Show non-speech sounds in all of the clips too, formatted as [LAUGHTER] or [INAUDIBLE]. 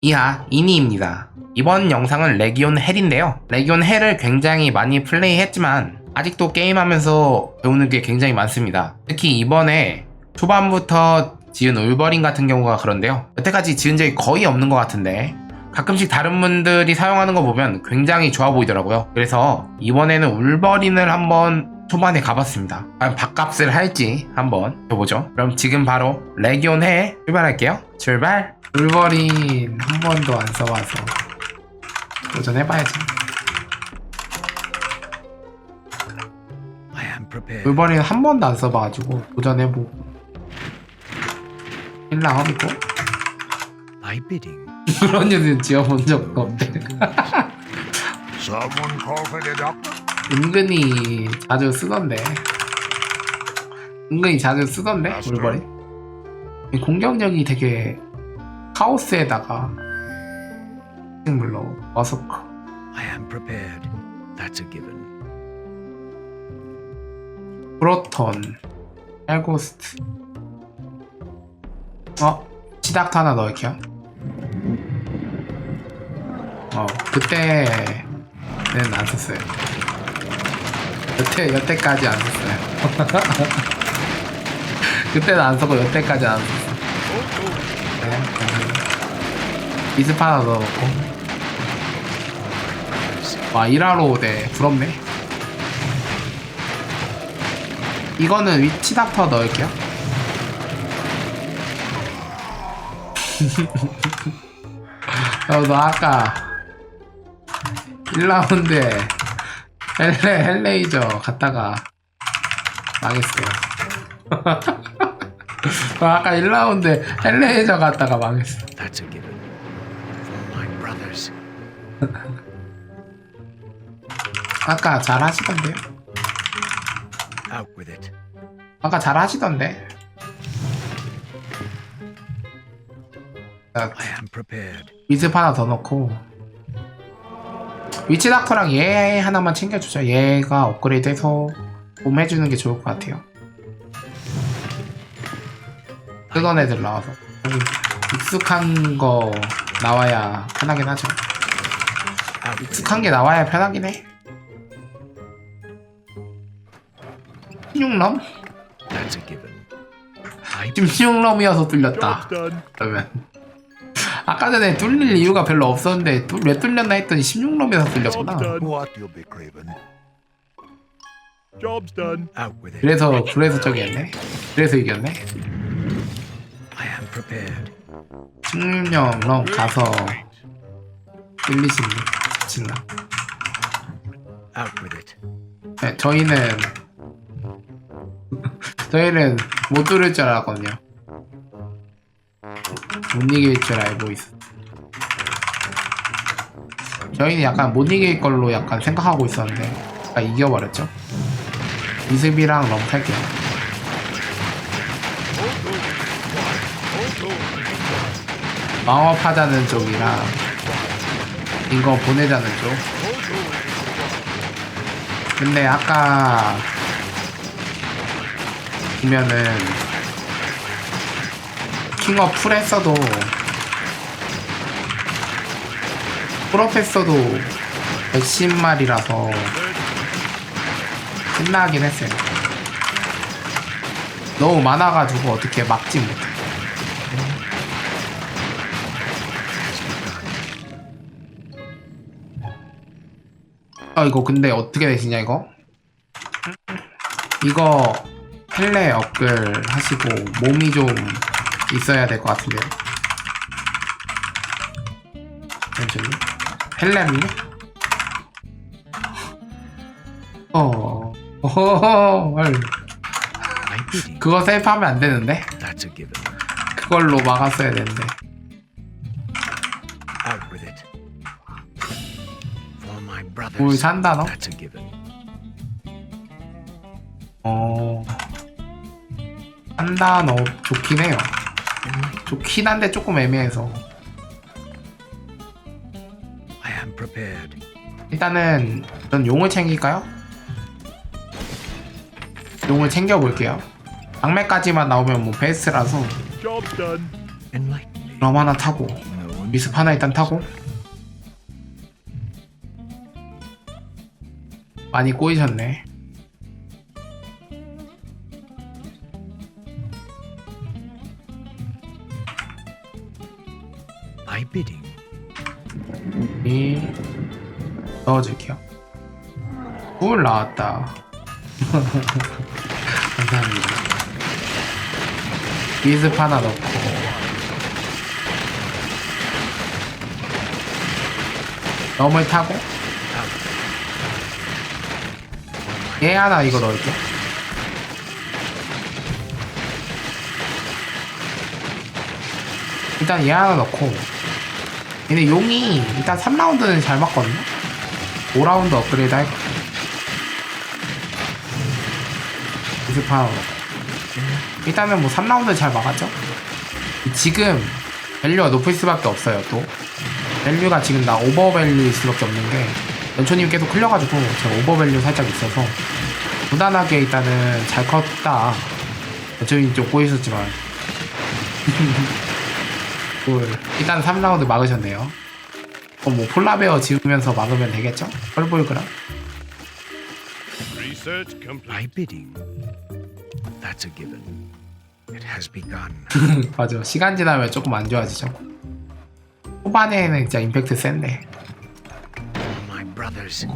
이하 이니입니다. 이번 영상은 레기온 헬인데요. 레기온 헬을 굉장히 많이 플레이했지만 아직도 게임하면서 배우는 게 굉장히 많습니다. 특히 이번에 초반부터 지은 울버린 같은 경우가 그런데요. 여태까지 지은 적이 거의 없는 것 같은데 가끔씩 다른 분들이 사용하는 거 보면 굉장히 좋아 보이더라고요. 그래서 이번에는 울버린을 한번 초반에 가봤습니다. 과연 밥값을 할지 한번 해보죠. 그럼 지금 바로 레기온 해 출발할게요. 출발! 울버린 한 번도 안 써봐서 도전해봐야지. 울버린 한 번도 안 써봐가지고 도전해보고 My bidding. 그런 일은 지어본 적도 없는데 [LAUGHS] Someone call for the doctor? 은근히 자주 쓰던데. 은근히 자주 쓰던데 울버린? 이 공격력이 되게 카오스에다가 물로 어서커. 프로톤 엘고스트. 어? 치닥터 하나 넣을게요. 어 그때는 안 썼어요 여태 여태까지 안 썼어요 [LAUGHS] 그때는 안 썼고 여태까지 안 썼어 네. 비스파 하나 넣어놓고 와 일하러 네 부럽네 이거는 위치 닥터 넣을게요. [LAUGHS] 저도 아까 1라운드에 헬레, 헬레이저 갔다가 망했어요. 저 [LAUGHS] 아까 1라운드에 헬레이저 갔다가 망했어. That's a given. For my brothers. [LAUGHS] 아까 잘 하시던데요? Out with it. 아까 잘 하시던데? 자, I am prepared. 위습 하나 더 넣고 위치 닥터랑 얘 하나만 챙겨주죠 얘가 업그레이드해서 봄 해주는 게 좋을 것 같아요 뜨던 애들 나와서 익숙한 거 나와야 편하긴 하죠 it. 익숙한 게 나와야 편하긴 해 16럼? That's a given. I 16럼이어서 뚫렸다. 그러면 아까 전에 뚫릴 이유가 별로 없었는데 뚫- 왜 뚫렸나 했더니 16럼에서 뚫렸구나. 그래서 그래서 저기 했네. 그래서 이겼네. I am prepared. 16령 럼 가서 with it. 네, 저희는 [LAUGHS] 저희는 못 뚫을 줄 알았거든요. 못 이길 줄 알고 있어. 저희는 약간 못 이길 걸로 약간 생각하고 있었는데 제가 이겨버렸죠. 이습이랑 럼 탈게요. 방어하자는 쪽이랑 이거 보내자는 쪽. 근데 아까 보면은 킹업 풀 했어도 풀업 했어도 110마리라서 끝나긴 했어요. 너무 많아가지고 어떻게 막지 못해. 아 이거 근데 어떻게 되시냐 이거? 이거 펠레 업글 하시고 몸이 좀 있어야 될 것 같은데요. 잠시만요. 펠레는요? 어, 어허허. 그거 세입하면 안 되는데? 그걸로 막았어야 되는데. 뭘 산다 너? 어, 한다 너 좋긴 해요. 좋긴 한데 조금 애매해서. I am prepared. 일단은 전 용을 챙길까요? 용을 챙겨볼게요. 악매까지만 나오면 뭐 베스트라서 Job's done. Enlighten me. 럼 하나 타고 No 미습 하나 일단 타고 많이 꼬이셨네 나왔다. 감사합니다. 미습 하나 넣고. 너물 타고? 얘 하나 이거 넣을게. 일단 얘 하나 넣고. 얘네 용이 일단 3라운드는 잘 맞거든요. 5라운드 업그레이드 할거 넣고 일단은 뭐 3라운드 잘 막았죠 지금 밸류가 높을 수밖에 없어요 또 밸류가 지금 나 오버밸류일 수밖에 없는 게 연초님 계속 흘려가지고 제가 오버밸류 살짝 있어서 무난하게 일단은 잘 컸다 연초님 좀 꼬이셨지만 [LAUGHS] 꿀. 일단 3라운드 막으셨네요 어, 뭐 폴라베어 지으면서 막으면 되겠죠? 펄볼그랑. My bidding. That's a given. It has begun. 맞아 시간 지나면 조금 안 좋아지죠 초반에는 진짜 임팩트 센데 My brothers.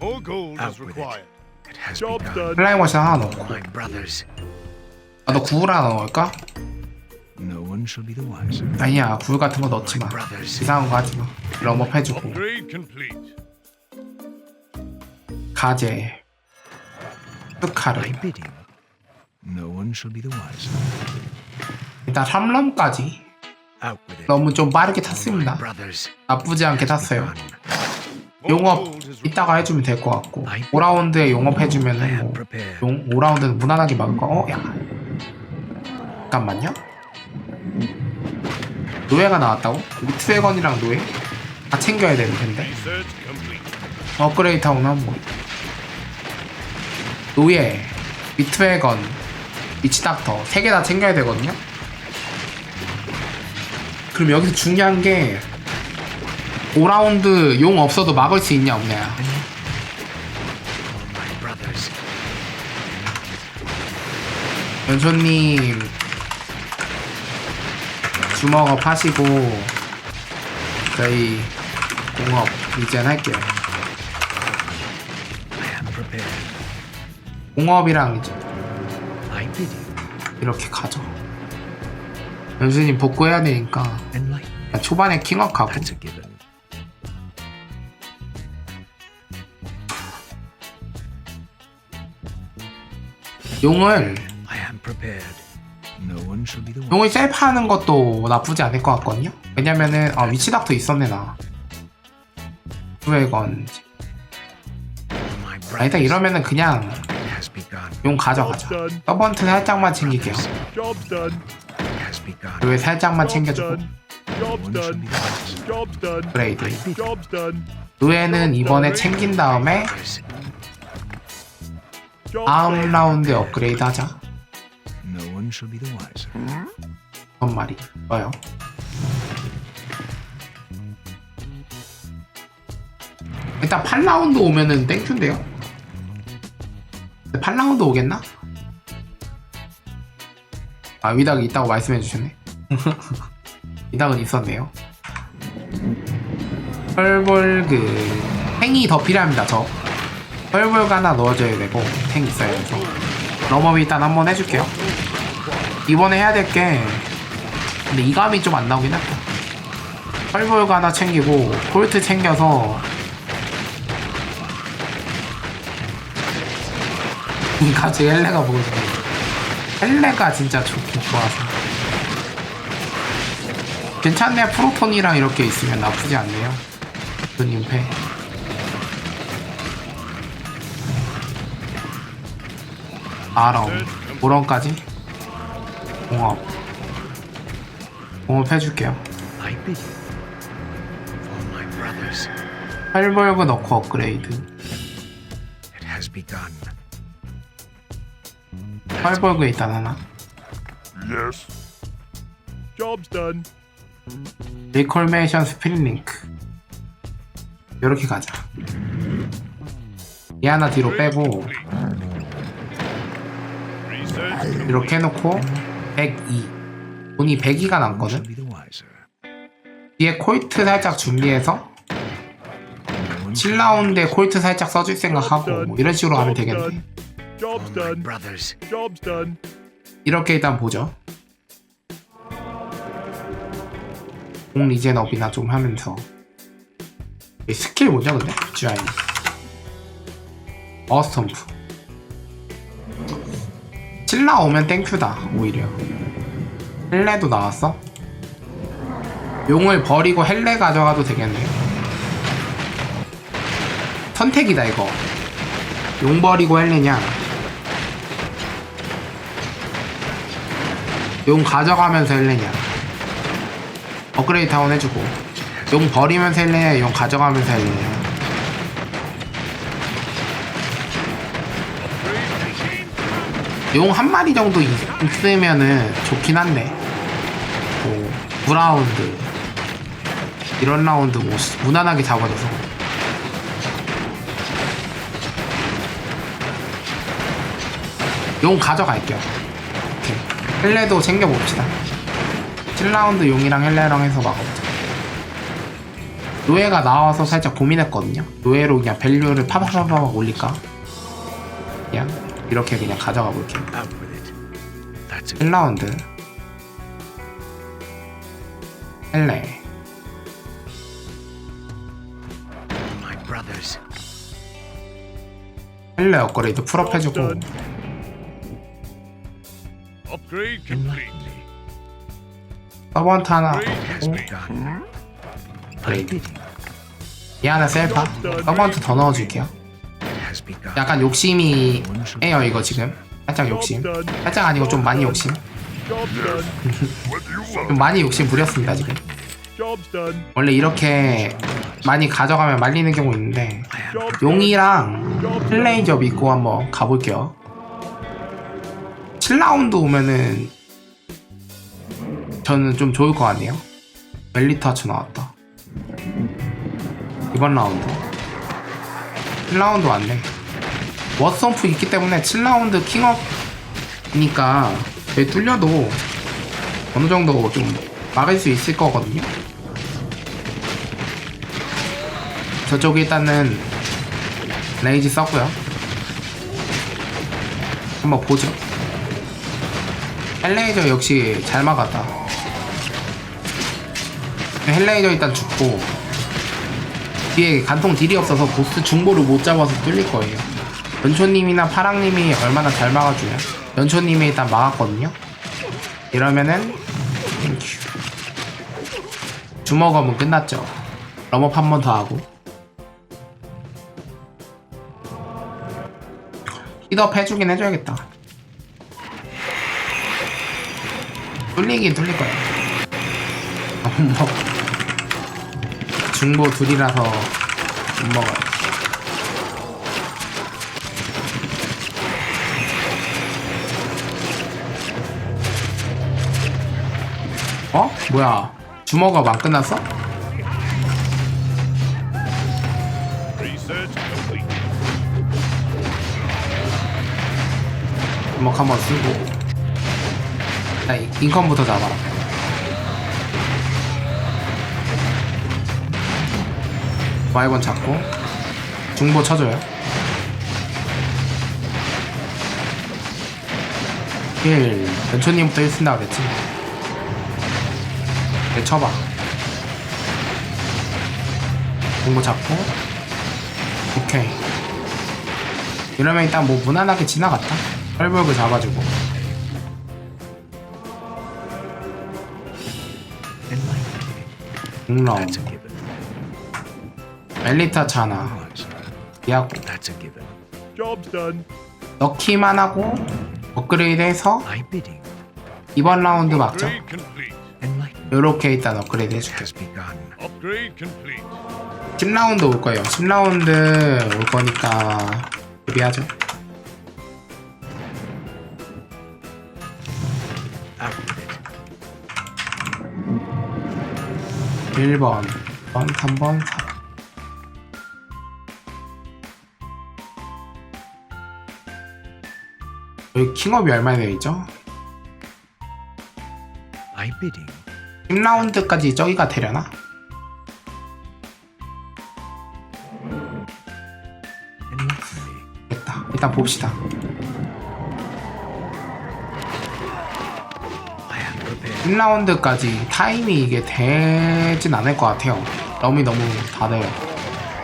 More gold Out is with it. required. It has Job begun. done. 플라잉 머신 하나 넣고 My brothers. 나도 구울 하나 넣을까? No one shall be the wiser. 아니야 구울 같은 거 넣지 My 마 brothers. 이상한 거 하지 마 럼업 해주고 Upgrade complete. 가재 My bidding. No one shall be the wiser. 일단 3럼까지 Out with it. 너무 좀 빠르게 탔습니다 brothers. 나쁘지 않게 탔어요 용업 이따가 해주면 될 것 같고 5라운드에 용업 I 해주면은 am 뭐. 용 5라운드는 무난하게 막을 거. 어, 야. 잠깐만요. 노예가 나왔다고? 미트웨건이랑 노예? 다 챙겨야 되는 텐데. 업그레이드 타운 한번. 노예, 미트웨건, 미치닥터 세 개 다 챙겨야 되거든요. 그럼 여기서 중요한 게 5라운드 용 없어도 막을 수 있냐 brothers. 연초님 주먹업 하시고 저희 공업 이젠 할게요. 공업이랑 이제. 이렇게 가죠 연수님 복구해야 되니까 초반에 킹업 가고. 용을 용을. 셀프 하는 것도 나쁘지 않을 것 같거든요 왜냐면은 아 위치닥터 있었네 나 수액원 All my brothers. 아니다 이러면은 그냥. 용 가져가자 서번트 살짝만 챙길게요. 왜 살짝만 챙겨주고 done. 노예는 이번에 챙긴 다음에 다음. 라운드에 업그레이드 하자. 그런 말이 좋아요 일단 8라운드 오면은 땡큐인데요 8라운드 오겠나? 아 위닥이 있다고 말씀해 주셨네. [LAUGHS] 위닥은 있었네요. 펄볼그 탱이 더 필요합니다 저. 펄볼그 하나 넣어줘야 되고 탱 있어야 돼서. 럼업 일단 한번 해줄게요. 이번에 해야 될 게 근데 이감이 좀 안 나오긴 했다. 펄볼그 하나 챙기고 콜트 챙겨서 이 갑자기 헬레가 보고 싶네 헬레가 진짜 좋긴 좋아서. 괜찮네 프로톤이랑 이렇게 있으면 나쁘지 않네요. 누님 패 아럼 보런까지? 공업. 공업 해줄게요. 펄볼그 넣고 업그레이드. It has begun. 펄볼그 일단 하나 Yes. Job's done. 리콜메이션 스피릿 링크 이렇게 가자 얘 하나 뒤로 빼고 Research 이렇게 해놓고 102 돈이 102가 Who 남거든? 뒤에 콜트 살짝 준비해서 7라운드에 콜트 살짝 써줄 생각하고 뭐 이런 식으로 가면 되겠네 Job's done. brothers. Job's done. 이렇게 일단 보죠 공 리젠업이나 좀 하면서 이 스킬 뭐죠 근데? GI 어스톰프 7라 오면 땡큐다 오히려 헬레도 나왔어? 용을 버리고 헬레 가져가도 되겠네 선택이다 이거 용 버리고 헬레냐 용 가져가면서 헬레냐 업그레이드 타운 해주고. 용 버리면서 헬레냐 용 가져가면서 헬레냐 용 한 마리 정도 있- 있으면은 좋긴 한데. 뭐 9라운드. 이런 라운드 뭐 무난하게 잡아줘서. 용 가져갈게요. 헬레도 챙겨봅시다. 7라운드 용이랑 헬레랑 해서 막아보자. 노예가 나와서 살짝 고민했거든요. 노예로 그냥 밸류를 파박파박 올릴까? 그냥 이렇게 그냥 가져가 볼게요. Out with it. That's a 1라운드. 헬레. 헬레 업그레이드 풀업 해주고 Upgrade complete. Enlighten me. 서번트 하나 Upgrade has bidding 얘 하나 셀파 서번트 더 넣어줄게요. 약간 욕심이 해요 이거 지금 살짝 욕심 살짝 아니고 좀 많이 욕심 Job's done. What do you want? 좀 많이 욕심 부렸습니다 지금 Job's done. 원래 이렇게 많이 가져가면 말리는 경우 있는데 용이랑 플레이저 믿고 한번 가볼게요 7라운드 오면은 저는 좀 좋을 것 같네요? 멜리타츠 나왔다. 이번 라운드. 7라운드 왔네. 워썸프 있기 때문에 7라운드 킹업이니까 배 뚫려도 어느 정도 좀 막을 수 있을 거거든요. 저쪽에 일단은 레이지 썼고요. 한번 보죠 헬레이저 역시 잘 막았다. 헬레이저 일단 죽고 뒤에 간통 딜이 없어서 보스 중보를 못 잡아서 뚫릴 거예요. 연초님이나 파랑님이 얼마나 잘 막아주냐. 연초님이 일단 막았거든요. 이러면은 땡큐 주먹업은 끝났죠. 럼업 한 번 더 하고. 히드업 해주긴 해줘야겠다 뚫리긴 뚫릴 거야. 못 먹어. 중보 둘이라서 못 먹어요 어? 뭐야? 주먹업 안 끝났어? 주먹 한번 쓰고 자 이- 인컴부터 잡아라. 와이번 잡고 중보 쳐줘요. 1 연초님부터 1 쓴다 그랬지. 네 쳐봐. 중보 잡고. 오케이. 이러면 일단 뭐 무난하게 지나갔다. 펄벌그 잡아주고 공라운 That's a given. 엘리타 차나. 이하고 That's a given. Job's done. 넣기만 하고 업그레이드 해서 My bidding 이번 라운드 막죠 Upgrade complete. enlighten 요렇게 일단 업그레이드 해줄게 has begun. Upgrade complete. 10라운드 올 거예요 10라운드 올 거니까 준비하죠 1번, 2번, 3번, 4번. 여기 킹업이 얼마나 되어있죠? My bidding. 10라운드까지 저기가 되려나? For me? 됐다. 일단 봅시다. I am prepared. 10라운드까지 타임이 이게 되진 않을 것 같아요. 럼이 너무 다들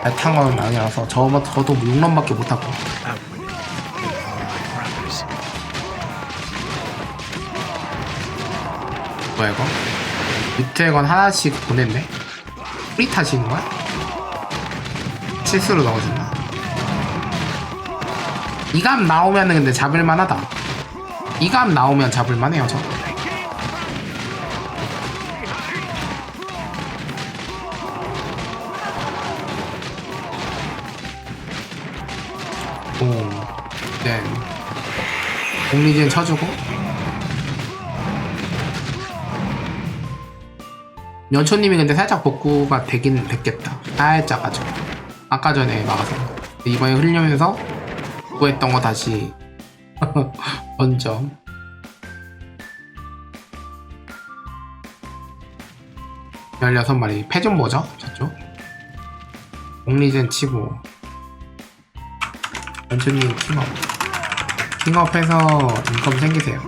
발탄 건 아니라서 저, 저도 6럼밖에 못하고 Out with it. My brothers. 뭐야 이거? 밑에 건 하나씩 보냈네? 프리 타시는 거야? 실수로 넣어준다 이감 나오면은 근데 잡을만하다 이감 나오면 잡을만해요 저 공리진 쳐주고 연초님이 근데 살짝 복구가 되긴 됐겠다. 살짝 아주. 아까 전에 막아서. 이번에 흘리면서 복구했던 거 다시 [LAUGHS] 먼저. 열여섯 마리 패좀 뭐죠? 저쪽. 옥리젠 치고. 연초님 킹업. 킹업해서 인컴 생기세요.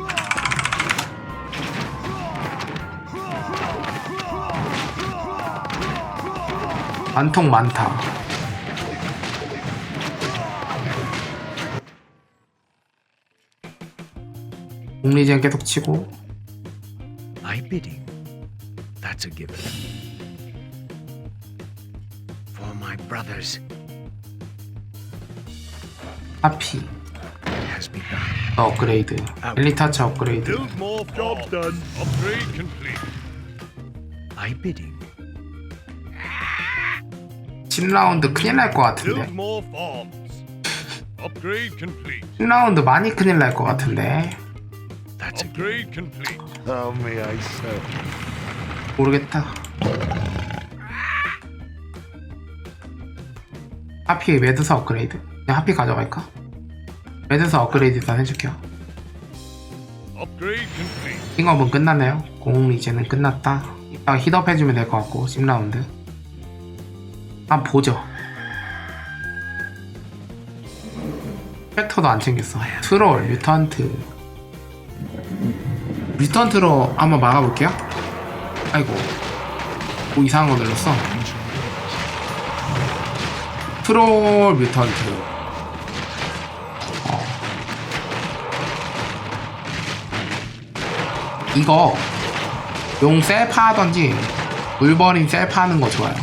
많통 많다. 공리젠 계속 치고 My bidding. That's a given. For my brothers. 하피 Begun. 업그레이드 엘리타차 업그레이드 Build more. Job's done. Upgrade complete. My bidding. 10라운드 큰일 날 것 Build 같은데 more farms. Upgrade complete. 10라운드 많이 큰일 날 것 같은데 That's a given. Upgrade complete. How may I serve? 모르겠다 하피 메두사 업그레이드 그냥 하피 가져갈까? 메두사 업그레이드 일단 해줄게요. 킹업은 끝났네요. 공 이제는 끝났다. 이따가 힐업 해주면 될 것 같고 10라운드. 한번 보죠. 팩터도 안 챙겼어. 트롤, 뮤턴트. 뮤턴트로 한번 막아볼게요. 아이고. 뭐 이상한 거 눌렀어. 트롤 뮤턴트 이거 용 셀파 하던지 물버린 셀파 하는 거 좋아요.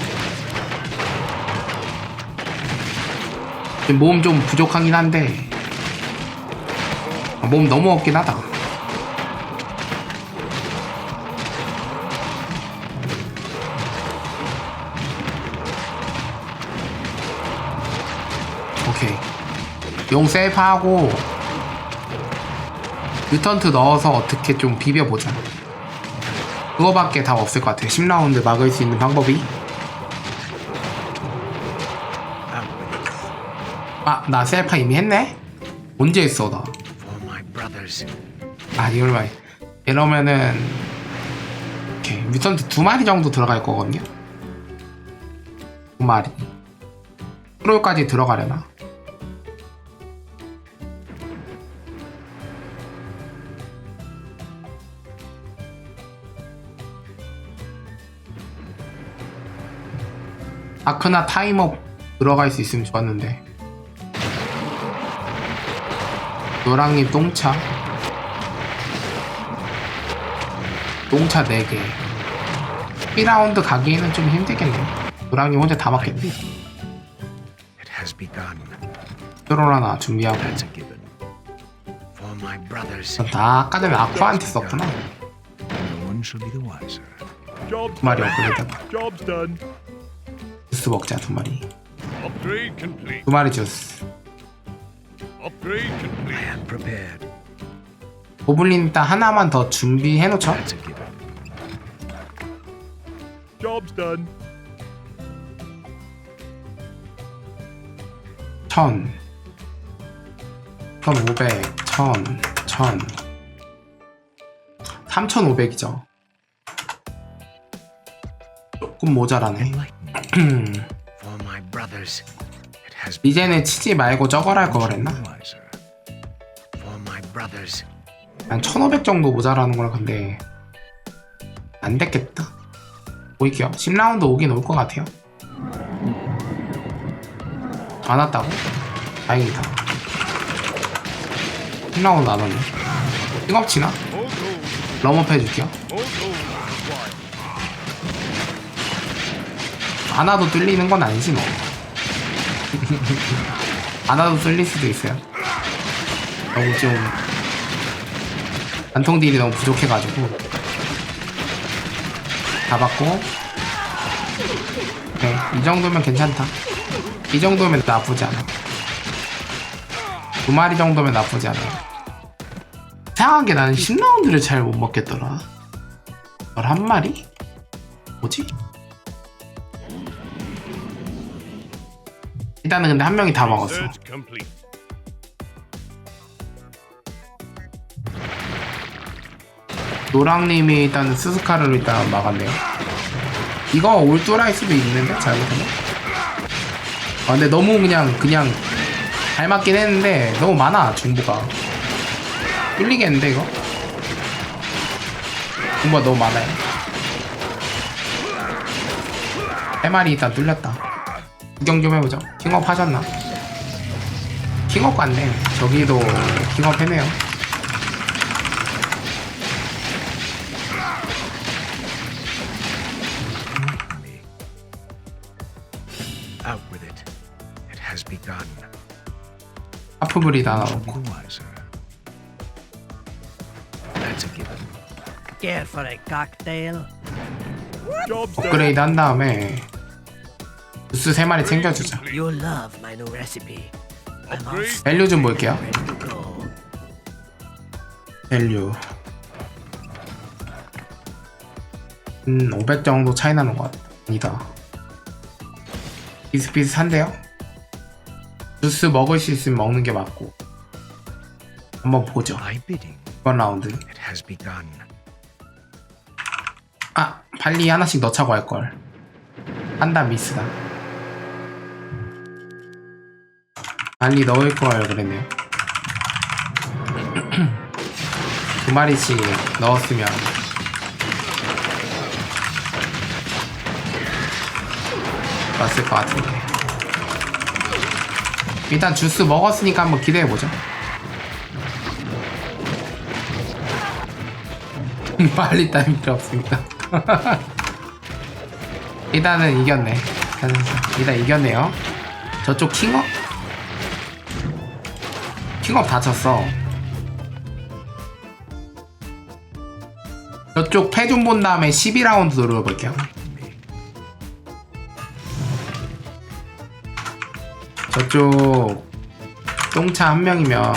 몸 좀 부족하긴 한데 아, 몸 너무 없긴 하다. 오케이. 용 셀파하고 뮤턴트 넣어서 어떻게 좀 비벼보자. 그거밖에 답 없을 것 같아 10라운드 막을 수 있는 방법이. 아 나 셀파 이미 했네? 언제 했어 나. 아 이걸 말. 이러면은 오케이 뮤턴트 두 마리 정도 들어갈 거거든요? 두 마리. 프로까지 들어가려나 아크나 타임업 들어갈 수 있으면 좋았는데. 노랑님 똥차? 똥차 4개. 1라운드 가기에는 좀 힘들겠네. 노랑님 혼자 다 맞겠네. 트롤 하나 준비하고. 다 아까 전에 아쿠아한테 썼구나. The wiser. 주스 먹자 두 마리. 두 마리 주스 Upgrade I complete. am prepared. 고블린 일단 하나만 더 준비해 놓죠. 천, 천오백, 천, 천, 삼천오백이죠. 조금 모자라네. 이제는 치지 말고 저걸 할 걸 그랬나? 한1500 정도 모자라는 거라 근데 안 됐겠다. 보일게요. 10라운드 오긴 올 것 같아요. 안 왔다고? 다행이다. 10라운드 안 왔네. 띵업치나? Gold. 럼업 해줄게요. 안 와도 뚫리는 건 아니지 뭐. [LAUGHS] 안 와도 뚫릴 수도 있어요. 너무 좀 관통 딜이 너무 부족해가지고 잡았고 네, 이 정도면 괜찮다. 이 정도면 나쁘지 않아. 두 마리 정도면 나쁘지 않아. 이상하게 나는 10라운드를 잘 못 먹겠더라. 11마리? 뭐지? 일단은 근데 한 명이 다 먹었어. Search complete. 노랑님이 일단 스스카를 일단 막았네요. 이거 올뚜라일 수도 있는데 잘못하면. 아 근데 너무 그냥 그냥 잘 맞긴 했는데 너무 많아 중부가. 뚫리겠는데 이거? 중부가 너무 많아요. 세 마리 일단 뚫렸다. 구경 좀 해보죠. 킹업 하셨나? 킹업 같네. 저기도 킹업 했네요. enlighten me. Out with it. It has begun. 하프브리 다 나오고. the wiser. That's a given. Care for a cocktail? Job's done. 업그레이드 한 다음에 주스 3마리 챙겨주자 You love my new recipe. I'm all Upgrade. 밸류 좀 볼게요 ready to go. 밸류 음, 500 정도 차이 나는 것 같다 아니다 비슷비슷한데요? 주스 먹을 수 있으면 먹는 게 맞고 한번 보죠 My bidding. 이번 라운드 It has begun. 아 빨리 하나씩 넣자고 할걸 판단 미스다 빨리 넣을 걸 그랬네요. [CLEARS THROAT] 두 마리씩 넣었으면. 맞을 것 같은데. 일단 주스 먹었으니까 한번 기대해보죠. [LAUGHS] 빨리 따위 필요 없습니다. [LAUGHS] 일단은 이겼네. 일단 이겼네요. 저쪽 킹업 킹업 다쳤어 저쪽 패좀 본 다음에 12라운드 노려볼게요 저쪽 똥차 한 명이면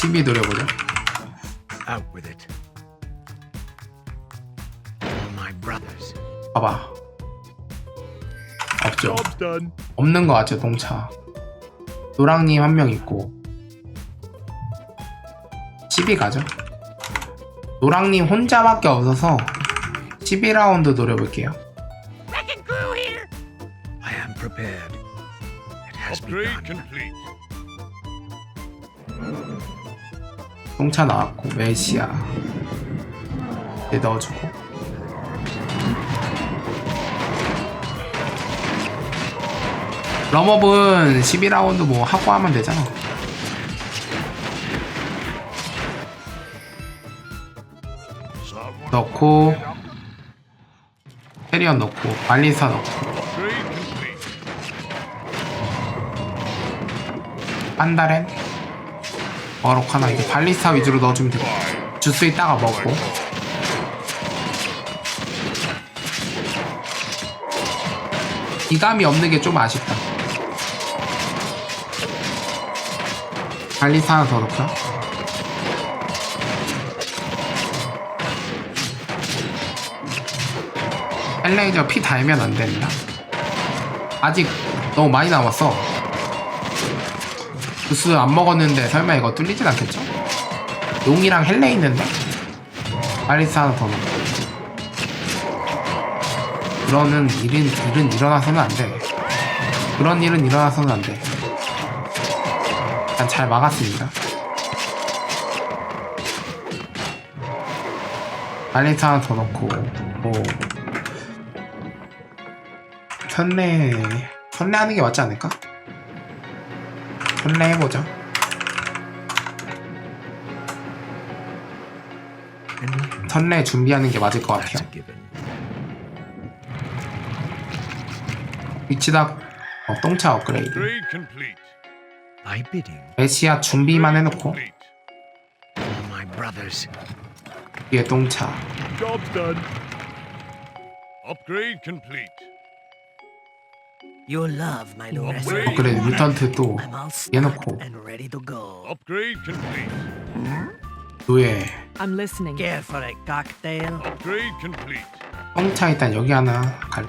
12 노려보죠 Out with it. For my brothers. 봐봐 없죠. 없는 거 같죠 동차 노랑님 한 명 있고 12 가죠 노랑님 혼자밖에 없어서 12라운드 노려볼게요 I am prepared. It has Upgrade begun. complete. 동차 나왔고 메시아 네, 넣어주고 럼업은 12라운드 뭐 하고 하면 되잖아. 넣고 캐리언 넣고 발리사 넣고. 판다렌? 어록 하나 이제 발리스타 위주로 넣어주면 되고. 주스 이따가 먹고. 이감이 없는 게 좀 아쉽다 발리스타 하나 더 넣자 헬레이저 피 달면 안 된다. 아직 너무 많이 남았어. 부스 안 먹었는데 설마 이거 뚫리진 않겠죠? 용이랑 헬레 있는데? 빨리스 하나 더 넣고. 그러는 일은, 일은 일어나서는 안 돼. 그런 일은 일어나서는 안 돼. 일단 잘 막았습니다. 빨리스 하나 더 넣고, 뭐. 선례, 선례하는 게 맞지 않을까? 선례해보자. 선례 준비하는 게 맞을 것 같아요. 위치닥, 어, 똥차 업그레이드. 메시아 준비만 해놓고, Complete. all my brothers. 뒤에 똥차. Job's done. Upgrade complete. You love my new Upgrade. recipe. 업그레이드 뮤턴트 또, I'm all 얘놓고, stocked and ready to go. Upgrade complete. 노예. I'm listening. Care for a cocktail? Upgrade complete. 똥차 일단 여기 하나 갈.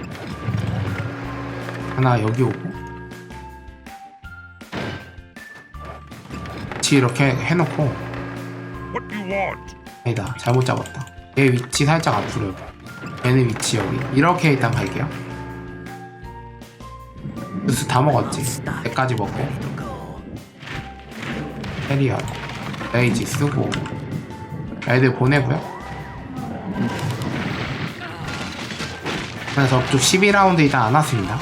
하나 여기 오고. 위치 이렇게 해놓고? 아니다. 잘못 잡았다. 얘 위치 살짝 앞으로. 얘는 위치 여기. 이렇게 일단 갈게요. 주스 다 먹었지. 얘까지 먹고. 캐리어. 레이지 쓰고. 애들 보내고요. 그래서 좀 12라운드 일단 안 왔습니다.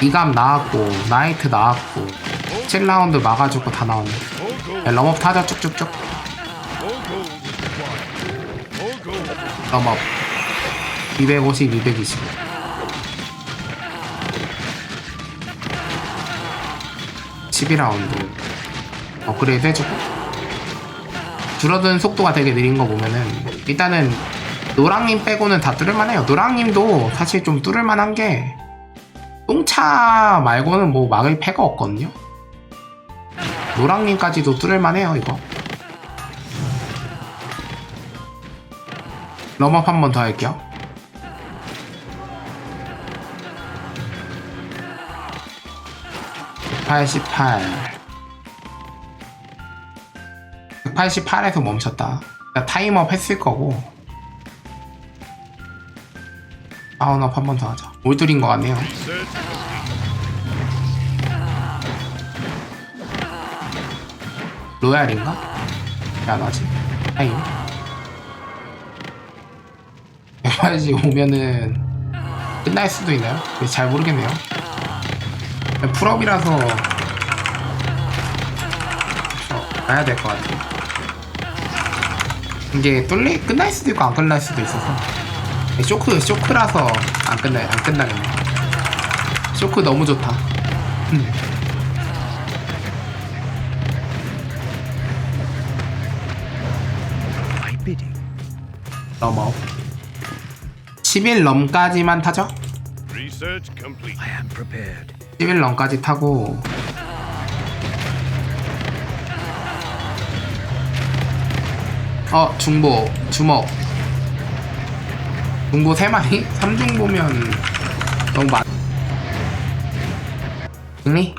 이감 나왔고, 나이트 나왔고, 7라운드 막아주고 다 나왔네. 야, 럼업 타자 쭉쭉쭉. 럼업. 250, 220. (12라운드) 업그레이드 해주고 줄어드는 속도가 되게 느린 거 보면은 일단은 노랑님 빼고는 다 뚫을만해요 노랑님도 사실 좀 뚫을만한 게 똥차 말고는 뭐 막을 패가 없거든요 노랑님까지도 뚫을만해요 이거. 럼업 한 번 더 할게요. 188 188에서 멈췄다. 그러니까 타임업 했을 거고. 다운업 한 번 더 하자. 올드린 것 같네요 로얄인가? 왜안 하지? 타임 180 오면은 끝날 수도 있나요? 잘 모르겠네요 풀업이라서 어, 가야 될 것 같아요 이게 뚫리 끝날 수도 있고 안 끝날 수도 있어서 쇼크 쇼크라서 안 끝나 안 끝나겠네 쇼크 너무 좋다 넘어 11 럼까지만 타죠? Research complete. I am prepared. 11 럼까지 타고 어 중보 주먹 중보 3마리? 3중보면 너무 많 승리?